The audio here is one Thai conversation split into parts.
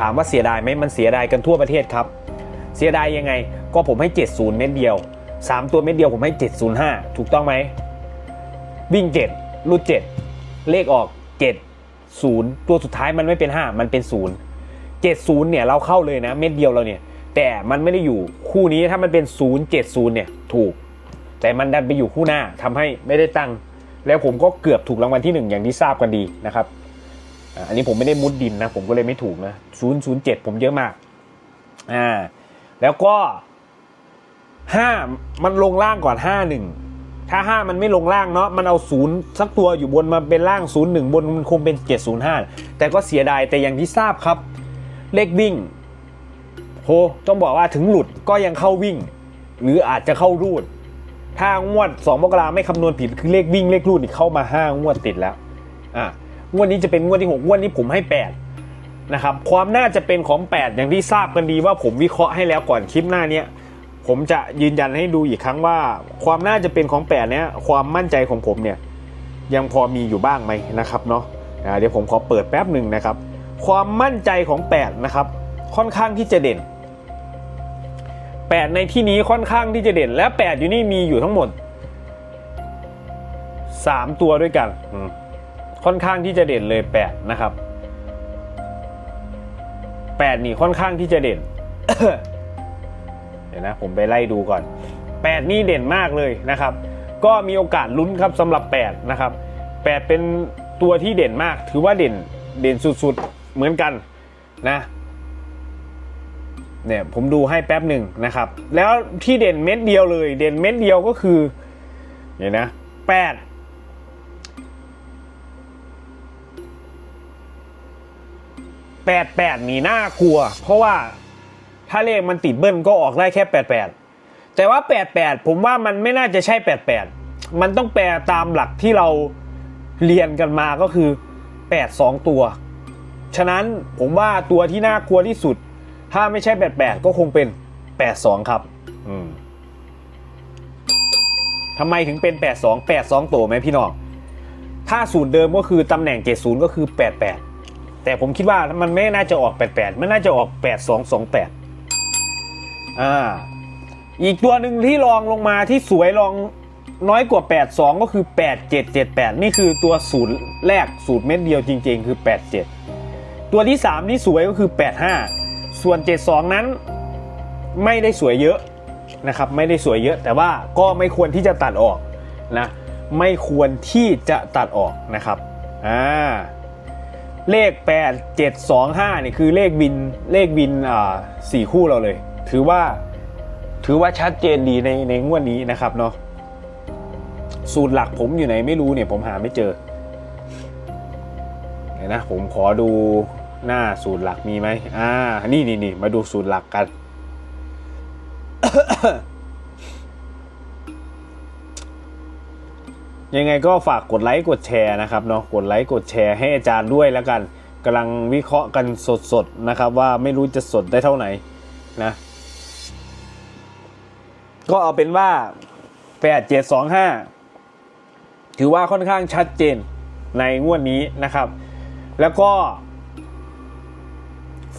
ถามว่าเสียดายไหมมันเสียดายกันทั่วประเทศครับ เสียดายยังไง ก็ผมให้ 70 เม็ดเดียว 3 ตัวเม็ดเดียวผมให้ 705 ถูกต้องไหม วิ่ง 7 รูด 7 เลขออก 7 0 ตัวสุดท้ายมันไม่เป็น 5 มันเป็น 0 70 เนี่ยเราเข้าเลยนะ เม็ดเดียวเราเนี่ย แต่มันไม่ได้อยู่คู่นี้ถ้ามันเป็น 0 70 เนี่ยถูก แต่มันดันไปอยู่คู่หน้าทำให้ไม่ได้ตังค์แล้วผมก็เกือบถูกรางวัลที่หนึ่งอย่างที่ทราบกันดีนะครับ อันนี้ผมไม่ได้มุดดินนะ ผมก็เลยไม่ถูกนะ007ผมเยอะมากอ่าแล้วก็5มันลงล่างก่อน51ถ้า5มันไม่ลงล่างเนาะมันเอาศูนย์สักตัวอยู่บนมาเป็นล่าง01บนมันคงเป็น705แต่ก็เสียดายแต่อย่างที่ทราบครับ เลขวิ่งโหต้องบอกว่าถึงหลุดก็ยังเข้าวิ่ง หรืออาจจะเข้ารูด ถ้างวด2มกราไม่คำนวณผิดคือเลขวิ่งเลขรูดนี่เข้ามา5งวดติดแล้วอะ งวดนี้จะเป็นงวดที่6งวดนี้ผมให้8นะครับความน่าจะเป็นของ 8 อย่างที่ทราบกันดีว่าผมวิเคราะห์ให้แล้วก่อนคลิปหน้าเนี้ยผมจะยืนยันให้ดูอีกครั้งว่า ความน่าจะเป็นของ 8 เนี้ยความมั่นใจของผมเนี่ยยังพอมีอยู่บ้างไหมนะครับเนาะเดี๋ยวผมขอเปิดแป๊บหนึ่งนะครับ ความมั่นใจของ 8 นะครับ ค่อนข้างที่จะเด่น 8 ในที่นี้ค่อนข้างที่จะเด่น และ 8 อยู่นี่มีอยู่ทั้งหมด 3 ตัวด้วยกันอื ค่อนข้างที่จะเด่นเลย 8 นะครับ 8 นี่ค่อนข้างที่จะเด่น เดี๋ยวนะ ผมไปไล่ดูก่อน 8 นี่เด่นมากเลยนะครับ ก็มีโอกาสลุ้นครับสำหรับ 8 นะครับ 8 เป็นตัวที่เด่นมาก ถือว่าเด่นเด่นสุดๆ เหมือนกันนะเนี่ยผมดูให้แป๊บหนึ่งนะครับ แล้วที่เด่นเม็ดเดียวเลย เด่นเม็ดเดียวก็คือ เดี๋ยวนะแปดแปดแปดนี่น่ากลัว เพราะว่าถ้าเลขมันติดเบิ้ลก็ออกได้แค่แปดแปดแต่ว่าแปดแปดผมว่ามันไม่น่าจะใช่แปดแปดมันต้องแปลตามหลักที่เราเรียนกันมาก็คือแปดสองตัว ฉะนั้นผมว่าตัวที่น่ากลัวที่สุด ถ้าไม่ใช่ 88 ก็คงเป็น 82 ครับอืมทำไมถึงเป็น 82 82 ตัวไหมพี่น้อง ถ้าสูตรเดิมก็คือตำแหน่ง 70 ก็คือ 88 แต่ผมคิดว่ามันไม่น่าจะออก 88 มันน่าจะออก 8228 อ่า อีกตัวหนึ่งที่รองลงมาที่สวยรองน้อยกว่า 82 ก็คือ 8778 นี่คือตัวสูตรแรกสูตรเม็ดเดียวจริง ๆ คือ 87 ตัวที่ 3 ที่สวยก็คือ 85 ส่วน 72 นั้นไม่ได้สวยเยอะนะครับ ไม่ได้สวยเยอะ แต่ว่าก็ไม่ควรที่จะตัดออกนะ ไม่ควรที่จะตัดออกนะครับ อ่า เลข 8 7 2 5นี่คือเลขบินเลขบินอ่าสี่คู่เราเลย ถือว่าถือว่าชัดเจนดีในในงวดนี้นะครับเนาะสูตรหลักผมอยู่ไหนไม่รู้เนี่ยผมหาไม่เจอเดี๋ยวนะผมขอดูหน้าสูตรหลักมีไหมอ่านี่นี่นี่มาดูสูตรหลักกัน ยังไงก็ฝากกดไลค์กดแชร์นะครับเนาะกดไลค์กดแชร์ให้อาจารย์ด้วยแล้วกันกำลังวิเคราะห์กันสดๆนะครับ ว่าไม่รู้จะสดได้เท่าไหร่นะก็เอาเป็นว่า 8725 ถือว่าค่อนข้างชัดเจนในงวดนี้นะครับ แล้วก็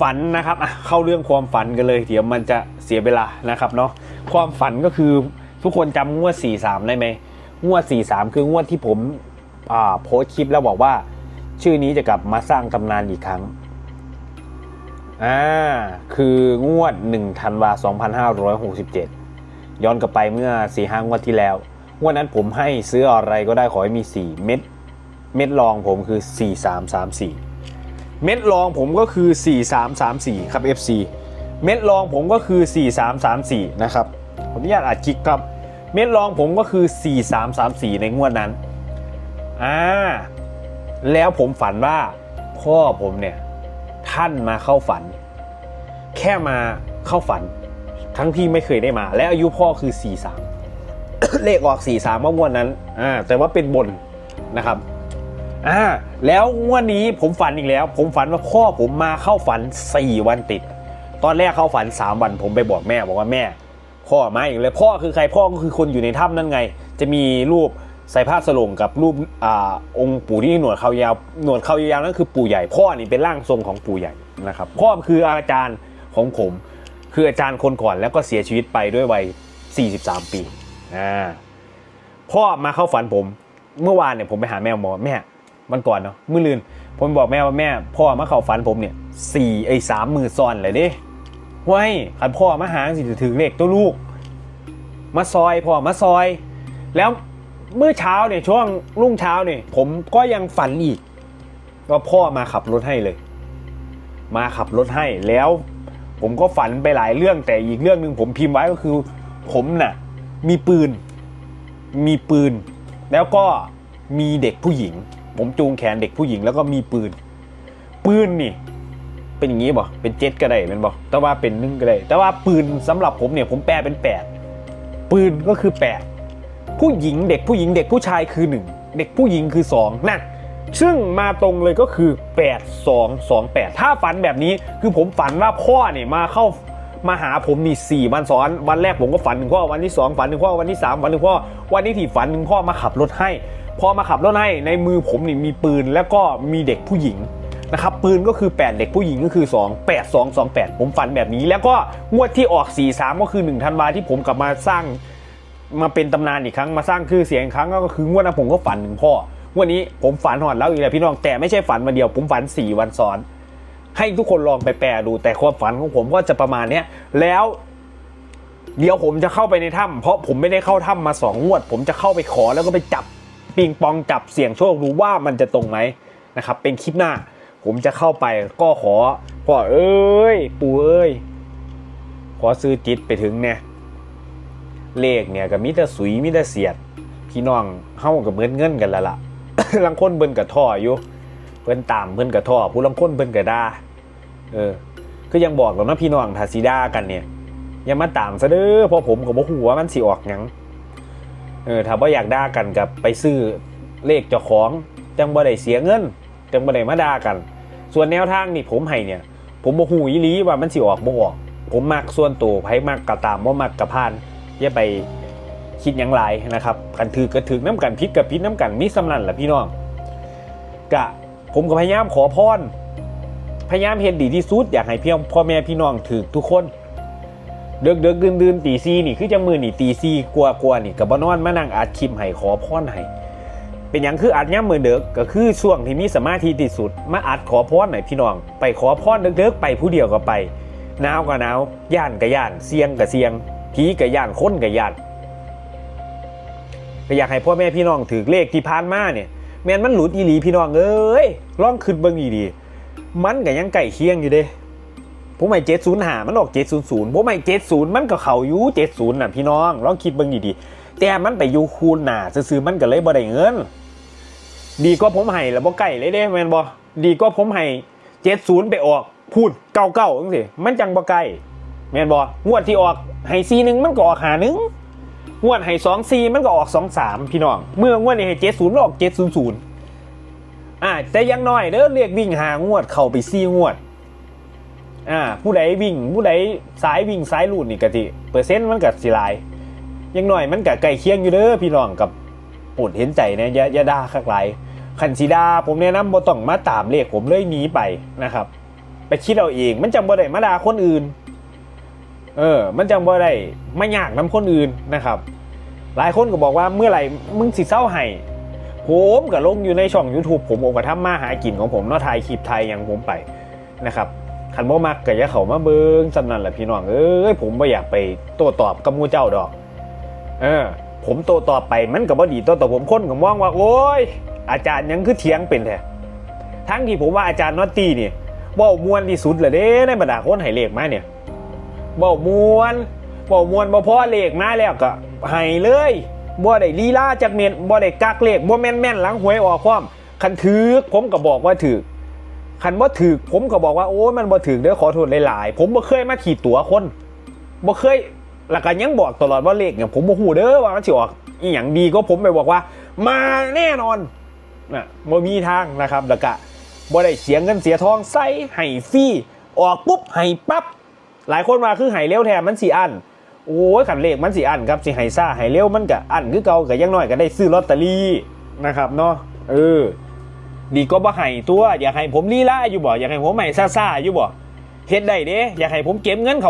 ฝันนะครับอะเข้าเรื่องความฝันกันเลย เดี๋ยวมันจะเสียเวลานะครับเนาะความฝันก็คือทุกคนจำงวด 43 ได้ไหม งวด 43 คืองวดที่ผมอ่าโพสคลิปแล้วบอกว่า ชื่อนี้จะกลับมาสร้างตำนานอีกครั้งอ่าคืองวด1ธันวา2567 ย้อนกลับไปเมื่อ4-5งวดที่แล้วงวดนั้นผมให้ซื้ออะไรก็ได้ขอให้มี 4 เม็ดเม็ดรองผมคือ 4334 เม็ดรองผมก็คือ 4334 ครับ FC เม็ดรองผมก็คือ 4334 นะครับผมอนุญาตอัดคลิกครับ เม็ดรองผมก็คือ 4334 ในงวดนั้น อ่า แล้วผมฝันว่าพ่อผมเนี่ย ท่านมาเข้าฝัน แค่มาเข้าฝัน ทั้งที่ไม่เคยได้มา และอายุพ่อคือ 43 เลขออก 43เมื่องวดนั้น อ่า แต่ว่าเป็นบนนะครับ อ่า แล้วงวดนี้ผมฝันอีกแล้ว ผมฝันว่าพ่อผมมาเข้าฝัน 4 วันติด ตอนแรกเข้าฝัน 3 วันผมไปบอกแม่บอกว่าแม่ พ่อมาอีกเลยพ่อคือใครพ่อก็คือคนอยู่ในถ้ำนั่นไง จะมีรูปใส่ผ้าสลงกับรูปอ่าองค์ปู่ที่หนวดเขายาวหนวดเขายาวนั่นคือปู่ใหญ่พ่อนี่เป็นร่างทรงของปู่ใหญ่นะครับพ่อคืออาจารย์ของผม คืออาจารย์คนก่อนแล้วก็เสียชีวิตไปด้วยวัย 43 ปีอ่าพ่อมาเข้าฝันผม เมื่อวานเนี่ยผมไปหาแม่หมอแม่มันก่อนเนาะมื่อลืนผมบอกแม่ว่าแม่ พ่อมาเข้าฝันผมเนี่ยสี่ไอ้สามมือซ้อนเลยเด้ ไว้ขันพ่อมาหาสิถึงเลขตัวลูก มาซอยพ่อมาซอย แล้วเมื่อเช้าเนี่ยช่วงรุ่งเช้าเนี่ยผมก็ยังฝันอีกว่าพ่อมาขับรถให้เลย มาขับรถให้แล้ว ผมก็ฝันไปหลายเรื่องแต่อีกเรื่องหนึ่งผมพิมพ์ไว้ก็คือ ผมน่ะ มีปืน มีปืน แล้วก็มีเด็กผู้หญิง ผมจูงแขนเด็กผู้หญิงแล้วก็มีปืน ปืนนี่ เป็นอย่างนี้บ่เป็นเจ็ดก็ได้เป็นบ่แต่ว่าเป็นหนึ่งก็ได้ แต่ว่าปืนสำหรับผมเนี่ยผมแปลเป็นแปดปืนก็คือแปดผู้หญิงเด็กผู้หญิงเด็กผู้ชายคือหนึ่งเด็กผู้หญิงคือสองนั่นซึ่งมาตรงเลยก็คือแปดสองสองแปดถ้าฝันแบบนี้คือผมฝันว่าพ่อเนี่ยมาเข้ามาหาผมนี่สี่วันซ้อน วันแรกผมก็ฝันถึงพ่อวันที่สองฝันถึงพ่อวันที่สามฝันถึงพ่อวันที่สี่ฝันถึงพ่อมาขับรถให้ พอมาขับรถให้ในมือผมนี่มีปืนแล้วก็มีเด็กผู้หญิง นะครับปืนก็คือ 8 เด็กผู้หญิงก็คือ 2 8 2 2 8 ผมฝันแบบนี้ แล้วก็งวดที่ออก 4 3 ก็คือ1ธันวาที่ผมกลับมาสร้างมาเป็นตำนานอีกครั้งมาสร้างชื่อเสียงอีกครั้งก็คืองวดนั้นผมก็ฝันถึงพ่องวดนี้ผมฝันหอดแล้วอีกแล้วพี่น้องแต่ไม่ใช่ฝันวันเดียว ผมฝัน 4 วันซ้อน ให้ทุกคนลองไปแปลดูแต่ความฝันของผมก็จะประมาณนี้แล้วเดี๋ยวผมจะเข้าไปในถ้ำเพราะผมไม่ได้เข้าถ้ำมาสองงวด ผมจะเข้าไปขอแล้วก็ไปจับปิงปองจับเสี่ยงโชคดูว่ามันจะตรงไหมนะครับเป็นคลิปหน้า ผมจะเข้าไปก็ขอพ่อเอ้ย ปู่เอ้ย ขอซื้อจิตไปถึงเนี่ยเลขเนี่ยกับมิตรสุยมิตรเสียด พี่น้องเฮากับเหมือนเงินกันแล้วล่ะลังคนเบิ่นกับท่ออยู่เพิ่นตามเพิ่นกับท่อ ผู้ลังคนเพิ่นกับดาเออก็ยังบอกแล้วนะพี่น้องถ้าสีดากันเนี่ยอย่ามาตามซะเด้อเพราะผมกับบ่ฮู้ว่ามันสิออกหยังเออถ้าบ่อยากด่ากันกับไปซื้อเลขเจ้าของจังบ่ได้เสียเงิน จังบ่ได้มาด่ากัน ส่วนแนวทางนี่ผมให้เนี่ย ผมบ่ฮู้อีหลีว่ามันสิออกบ่ออก ผมมักส่วนตัวไผมักก็ตามบ่มักก็ผ่านอย่าไปคิดหยังหลายนะครับกันถือก็ถือน้ำกันพิษกับพิษน้ำกันมีสำนันแหละพี่น้องกะผมก็พยายามขอพรพยายามเฮ็ดดีที่สุดอยากให้พี่พ่อแม่พี่น้องถือทุกคนเดึกเดึกดืนดืนตีซีนี่คือจังมือนี่ตีซีกลัวกลัวนี่กับบนอนมานั่งอัดคลิปให้ขอพรให้ เป็นอย่างคืออัดย่ำมือเด็กก็คือช่วงที่มีสมาธิที่สุด มาอัดขอพรให้พี่น้อง ไปขอพรเด็กๆไปผู้เดียวก็ไปหนาวก็หนาวย่านก็ย่านเสียงก็เสียงผีก็ย่านคนก็ย่านก็อยากให้พ่อแม่พี่น้องถือเลขที่ผ่านมาเนี่ยแม่นมันหลุดอีหลีพี่น้องเอ้ยลองขึ้นเบิ่งดีๆมันก็ยังใกล้เคียงอยู่เด้ผมไม่เจ็ดศูนย์หามันออกเจ็ดศูนย์ศูนย์ผมไม่เจ็ดศูนย์มันก็เขาอยู่เจ็ดศูนย์น่ะพี่น้องลองคิดเบิ่งดีๆแต่มันไปอยู่คูณหนาซื้อมันก็เลยบ่ได้เงิน ดีก็ผมให้แล้วบ่ใกล้เลยเด้แมนบ่ดีก็ผมให้เจ็ดศูนย์ไปออก พูดเก้าเก้าจังสิมันจังบ่ใกล้แมนบ่งวดที่ออกให้ซีหนึ่งมันก็ออกหาหนึ่งงวดให้สองซีมันก็ออกสองสามพี่น้อง เมื่องวดนี้ให้เจ็ดศูนย์ออกเจ็ดศูนย์ศูนย์อ่าแต่ยังน้อยเด้อเรียกวิ่งหางวดเข้าไปซีงวดอ่าผู้ใดวิ่งผู้ใดสายวิ่งสายลูดนี่กะทิเปอร์เซ็นต์มันก็สิลายยังหน่อยมันก็ใกล้เคียงอยู่เด้อพี่น้องกับปวดเห็นใจนะอย่าอย่าด่าคักหลาย คันสีดาผมแนะนำบ่ต้องมาตามเลขผมเลยหนีไปนะครับ ไปคิดเอาเอง มันจังบ่ได้มาด่าคนอื่น เออ มันจังบ่ได้ไม่ยากนํคนอื่นนะครับ หลายคนก็บอกว่าเมื่อไหร่มึงสิเศร้าให้ผมก็ลงอยู่ในช่อง YouTube ผมผมก็ทำมาหากินของผมเนาะถ่ายคลิปไทยอย่างผมไปนะครับขันบ่มักก็อย่าเขามาเบิงสำนั่นแหละพี่น้องเอ้ยผมบ่อยากไปโต้ตอบกับมูเจ้าดอก เออ ผมโต้ตอบไปมันก็บ่ดีโต้ตอบผมคนก็มองว่า โอ้ย อาจารย์ยังคือเถียงเป็นแท้ทั้งที่ผมว่าอาจารย์นอตตี้นี่เว้ามวนที่สุดเลยเด้ในบรรดาคนให้เลขมาเนี่ยว้ามวนว้ามวนบ่พอเลขมาแล้วก็ให้เลยบ่ได้ลีลาจักเม็ดบ่ได้กักเลขบ่แม่นๆหลังหวยออกพร้อมคันถือผมก็บอกว่าถือคันว่าถือผมก็บอกว่าโอ้ยมันบ่ถือเด้อขอโทษหลายๆผมบ่เคยมาขีดตัวคนบ่เคยแล้วก็ยังบอกตลอดว่าเลขเนี่ยผมบ่ฮู้เด้อว่ามันสิออกอีหยังดีก็ผมไปบอกว่า มาแน่นอน นะบ่มีทางนะครับแล้วก็บ่ได้เสียเงินเสียทองใส่ให้ฟรีออกปุ๊บให้ปั๊บหลายคนมาคือให้เร็วแทนมันสิอันโอ้ยขันเลขมันสิอันครับสิให้ซ่าให้เร็วมันก็อันคือเก่าก็ยังน้อยก็ได้ซื้อลอตเตอรี่นะครับเนาะเออดีก็บ่ให้ตัวอยากให้ผมลีลาอยู่บ่อยากให้ผมให้ซ่าๆอยู่บ่เฮ็ดได้เด้อยากให้ผมเก็บเงินเขา